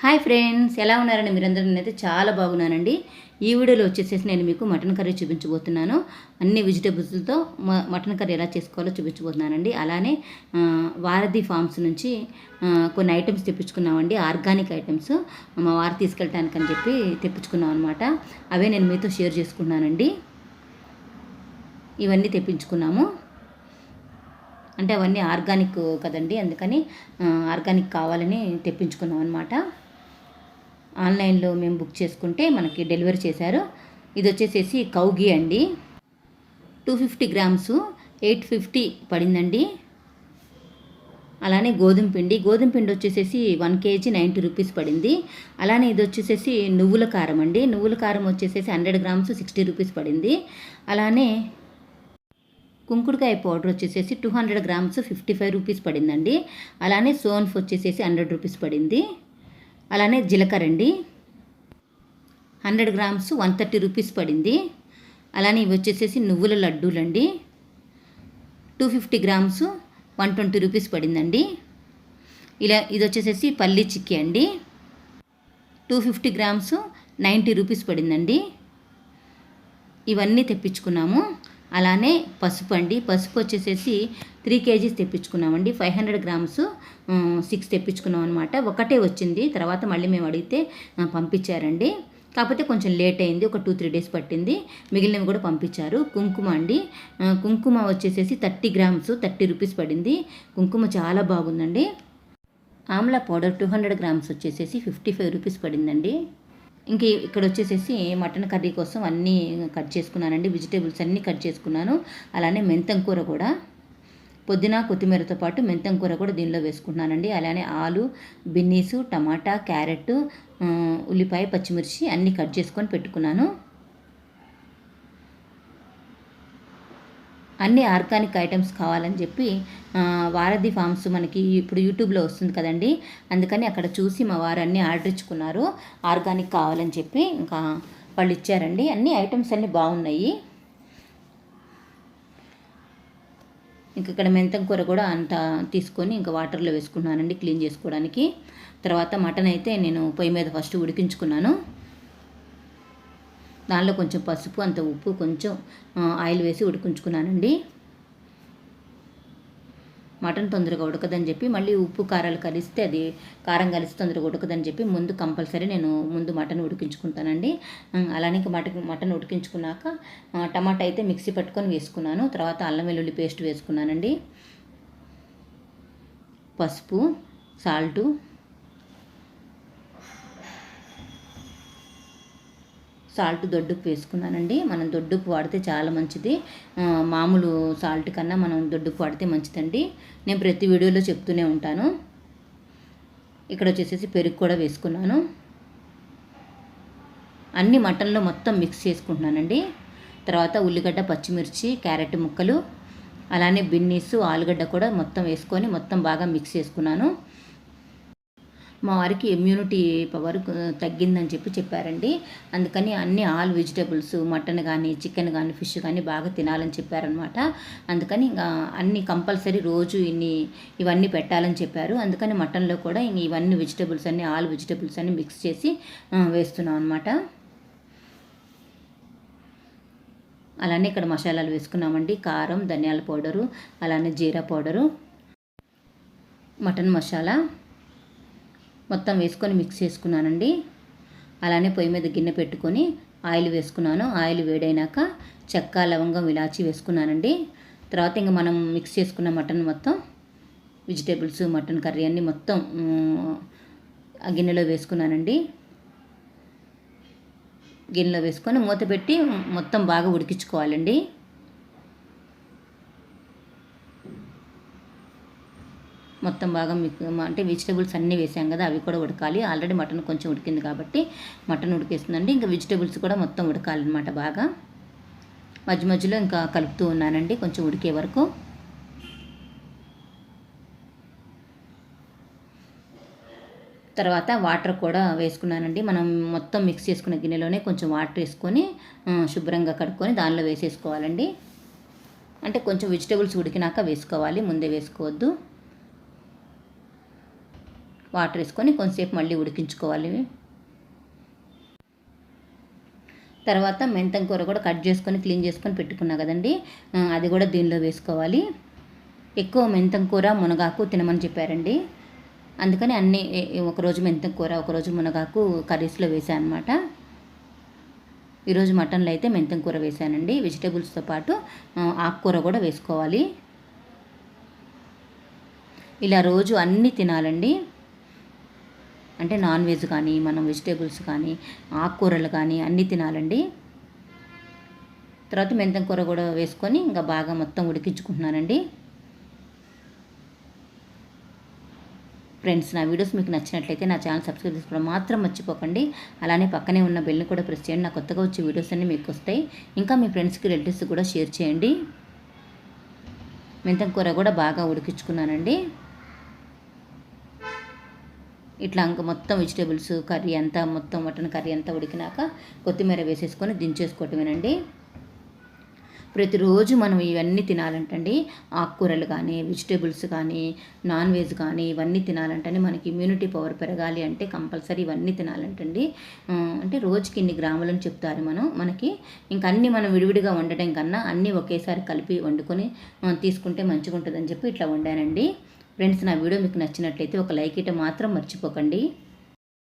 Hi friends ఎలా ఉన్నారండి మీరందరూ? నేనైతే చాలా బాగున్నానండి. ఈ వీడియోలో వచ్చేసేసి నేను మీకు మటన్ కర్రీ చూపించబోతున్నాను. అన్ని వెజిటేబుల్స్తో మటన్ కర్రీ ఎలా చేసుకోవాలో చూపించబోతున్నానండి. అలానే వారధి ఫార్మ్స్ నుంచి కొన్ని ఐటమ్స్ తెప్పించుకున్నామండి. ఆర్గానిక్ ఐటమ్స్ మా వారు తీసుకెళ్ళటానికి అని చెప్పి తెప్పించుకున్నాం అనమాట అవే నేను మీతో షేర్ చేసుకున్నానండి ఇవన్నీ తెప్పించుకున్నాము. అంటే అవన్నీ ఆర్గానిక్ కదండి అందుకని ఆర్గానిక్ కావాలని తెప్పించుకున్నాం అనమాట ఆన్లైన్లో మేము బుక్ చేసుకుంటే మనకి డెలివరీ చేశారు. ఇది వచ్చేసేసి కౌగి అండి. Two fifty grams eight fifty పడిందండి. అలానే గోధుమ పిండి గోధుమ పిండి వచ్చేసేసి వన్ కేజీ నైంటీ రూపీస్ పడింది. అలానే ఇది వచ్చేసేసి నువ్వుల కారం అండి. నువ్వుల కారం వచ్చేసేసి హండ్రెడ్ గ్రామ్స్ సిక్స్టీ రూపీస్ పడింది. అలానే కుంకుడుకాయ పౌడర్ వచ్చేసేసి two hundred grams fifty five rupees పడిందండి. అలానే సోన్ఫ్ వచ్చేసేసి హండ్రెడ్ రూపీస్ పడింది. అలానే జీలకర్ర అండి hundred grams one thirty rupees పడింది. అలానే ఇవి వచ్చేసేసి నువ్వుల లడ్డూలండి. Two fifty grams one twenty rupees పడిందండి. ఇలా ఇది వచ్చేసేసి పల్లీ చిక్కీ అండి. Two fifty grams ninety rupees పడిందండి. ఇవన్నీ తెప్పించుకున్నాము. అలానే పసుపు అండి. పసుపు వచ్చేసేసి త్రీ కేజీస్ తెప్పించుకున్నామండి. ఫైవ్ హండ్రెడ్ గ్రామ్స్ సిక్స్ తెప్పించుకున్నాం అనమాట ఒకటే వచ్చింది. తర్వాత మళ్ళీ మేము అడిగితే పంపించారండి. కాకపోతే కొంచెం లేట్ అయింది. ఒక టూ త్రీ డేస్ పట్టింది. మిగిలినవి కూడా పంపించారు. కుంకుమ అండి. కుంకుమ వచ్చేసేసి థర్టీ గ్రామ్స్ థర్టీ రూపీస్ పడింది. కుంకుమ చాలా బాగుందండి. Amla powder two hundred grams వచ్చేసేసి ఫిఫ్టీ ఫైవ్ రూపీస్ పడిందండి. ఇంక ఇక్కడ వచ్చేసేసి మటన్ కర్రీ కోసం అన్నీ కట్ చేసుకున్నానండి. వెజిటేబుల్స్ అన్నీ కట్ చేసుకున్నాను. అలానే మెంతం కూర కూడా. పొద్దున కొత్తిమీరతో పాటు మెంతం కూర కూడా దీనిలో వేసుకుంటున్నానండి. అలానే ఆలు బిన్నీసు టమాటా క్యారెట్ ఉల్లిపాయ పచ్చిమిర్చి అన్నీ కట్ చేసుకొని పెట్టుకున్నాను. అన్ని ఆర్గానిక్ ఐటమ్స్ కావాలని చెప్పి వారధి ఫార్మ్స్ మనకి ఇప్పుడు యూట్యూబ్లో వస్తుంది కదండి. అందుకని అక్కడ చూసి మా వారు అన్నీ ఆర్డర్ ఇచ్చుకున్నారు. ఆర్గానిక్ కావాలని చెప్పి ఇంకా వాళ్ళు ఇచ్చారండి. అన్ని ఐటమ్స్ అన్నీ బాగున్నాయి. ఇంక ఇక్కడ మెంతం కూర కూడా అంత తీసుకొని ఇంకా వాటర్లో వేసుకున్నానండి క్లీన్ చేసుకోవడానికి. తర్వాత మటన్ అయితే నేను పొయ్యి మీద ఫస్ట్ ఉడికించుకున్నాను. దానిలో కొంచెం పసుపు అంత ఉప్పు కొంచెం ఆయిల్ వేసి ఉడికించుకున్నానండి. మటన్ తొందరగా ఉడకదని చెప్పి మళ్ళీ ఉప్పు కారాలు కలిస్తే అది కారం కలిసి తొందరగా ఉడకదని చెప్పి ముందు కంపల్సరీ నేను ముందు మటన్ ఉడికించుకుంటానండి. అలానే మటన్ మటన్ ఉడికించుకున్నాక టమాటా అయితే మిక్సీ పట్టుకొని వేసుకున్నాను. తర్వాత అల్లం వెల్లుల్లి పేస్ట్ వేసుకున్నానండి. పసుపు సాల్టు సాల్ట్ దొడ్డుకు వేసుకున్నానండి. మనం దొడ్డుకు వాడితే చాలా మంచిది. మామూలు సాల్ట్ కన్నా మనం దొడ్డుకు వాడితే మంచిదండి. నేను ప్రతి వీడియోలో చెప్తూనే ఉంటాను. ఇక్కడ వచ్చేసేసి పెరుగు కూడా వేసుకున్నాను. అన్ని మటన్లో మొత్తం మిక్స్ చేసుకుంటున్నానండి. తర్వాత ఉల్లిగడ్డ పచ్చిమిర్చి క్యారెట్ ముక్కలు అలానే బిన్నీసు ఆలుగడ్డ కూడా మొత్తం వేసుకొని మొత్తం బాగా మిక్స్ చేసుకున్నాను. మా వారికి ఇమ్యూనిటీ పవర్ తగ్గిందని చెప్పి చెప్పారండి. అందుకని అన్ని ఆల్ వెజిటేబుల్స్ మటన్ కానీ చికెన్ కానీ ఫిష్ కానీ బాగా తినాలని చెప్పారనమాట అందుకని ఇంకా అన్ని కంపల్సరీ రోజు ఇన్ని ఇవన్నీ పెట్టాలని చెప్పారు. అందుకని మటన్లో కూడా ఇవన్నీ వెజిటబుల్స్ అన్ని ఆల్ వెజిటేబుల్స్ అన్ని మిక్స్ చేసి వేస్తున్నాం అనమాట అలానే ఇక్కడ మసాలాలు వేసుకున్నామండి. కారం ధనియాల పౌడరు అలానే జీరా పౌడరు మటన్ మసాలా. మొత్తం వేసుకొని మిక్స్ చేసుకున్నానండి. అలానే పొయ్యి మీద గిన్నె పెట్టుకొని ఆయిల్ వేసుకున్నాను. ఆయిల్ వేడైనాక చెక్క లవంగం ఇలాచి వేసుకున్నానండి. తర్వాత ఇంకా మనం మిక్స్ చేసుకున్న మటన్ మొత్తం వెజిటేబుల్స్ మటన్ కర్రీ అన్నీ మొత్తం ఆ గిన్నెలో వేసుకున్నానండి. గిన్నెలో వేసుకొని మూత పెట్టి మొత్తం బాగా ఉడికించుకోవాలండి. మొత్తం బాగా అంటే వెజిటేబుల్స్ అన్నీ వేసాం కదా అవి కూడా ఉడకాలి. ఆల్రెడీ మటన్ కొంచెం ఉడికింది కాబట్టి మటన్ ఉడికేస్తుందండి. ఇంకా వెజిటేబుల్స్ కూడా మొత్తం ఉడకాలన్నమాట బాగా. మధ్య మధ్యలో ఇంకా కలుపుతూ ఉన్నానండి కొంచెం ఉడికే వరకు. తర్వాత వాటర్ కూడా వేసుకున్నానండి. మనం మొత్తం మిక్స్ చేసుకున్న గిన్నెలోనే కొంచెం వాటర్ వేసుకొని శుభ్రంగా కడుక్కొని దానిలో వేసేసుకోవాలండి. అంటే కొంచెం వెజిటేబుల్స్ ఉడికినాక వేసుకోవాలి ముందే వేసుకోవద్దు. వాటర్ వేసుకొని కొంతసేపు మళ్ళీ ఉడికించుకోవాలి. తర్వాత మెంతం కూర కూడా కట్ చేసుకొని క్లీన్ చేసుకొని పెట్టుకున్నా కదండి. అది కూడా దీనిలో వేసుకోవాలి. ఎక్కువ మెంతం కూర మునగాకు తినమని చెప్పారండి. అందుకని అన్ని ఏ- ఒకరోజు మెంతం కూర ఒకరోజు మునగాకు కర్రీస్లో వేసాను అనమాట ఈరోజు మటన్లో అయితే మెంతం కూర వేసానండి. వెజిటేబుల్స్తో పాటు ఆకుకూర కూడా వేసుకోవాలి. ఇలా రోజు అన్నీ తినాలండి. అంటే నాన్ వెజ్ కానీ మనం వెజిటేబుల్స్ కానీ ఆకుకూరలు కానీ అన్నీ తినాలండి. తర్వాత మెంతం కూర కూడా వేసుకొని ఇంకా బాగా మొత్తం ఉడికించుకుంటున్నానండి. ఫ్రెండ్స్ నా వీడియోస్ మీకు నచ్చినట్లయితే నా ఛానల్ సబ్స్క్రైబ్ చేసుకోవడం మాత్రం మర్చిపోకండి. అలానే పక్కనే ఉన్న బెల్ని కూడా ప్రెస్ చేయండి. నా కొత్తగా వచ్చే వీడియోస్ అన్నీ మీకు వస్తాయి. ఇంకా మీ ఫ్రెండ్స్కి రిలేటివ్స్ కూడా షేర్ చేయండి. మెంతం కూర కూడా బాగా ఉడికించుకున్నానండి. ఇట్లా ఇంక మొత్తం వెజిటేబుల్స్ కర్రీ అంతా మొత్తం మటన్ కర్రీ అంతా ఉడికినాక కొత్తిమీర వేసేసుకొని దించేసుకోవటమేనండి. ప్రతిరోజు మనం ఇవన్నీ తినాలంటండి. ఆకుకూరలు కానీ వెజిటేబుల్స్ కానీ నాన్ వెజ్ కానీ ఇవన్నీ తినాలంటండి. మనకి ఇమ్యూనిటీ పవర్ పెరగాలి అంటే కంపల్సరీ ఇవన్నీ తినాలంటండి. అంటే రోజుకి ఇన్ని గ్రాములని చెప్తారు మనం. మనకి ఇంకా అన్నీ మనం విడివిడిగా వండటం కన్నా అన్నీ ఒకేసారి కలిపి వండుకొని తీసుకుంటే మంచిగా ఉంటుందని చెప్పి ఇట్లా వండానండి. ఫ్రెండ్స్ నా వీడియో మీకు నచ్చినట్లయితే ఒక లైక్ ఇట మాత్రం మర్చిపోకండి.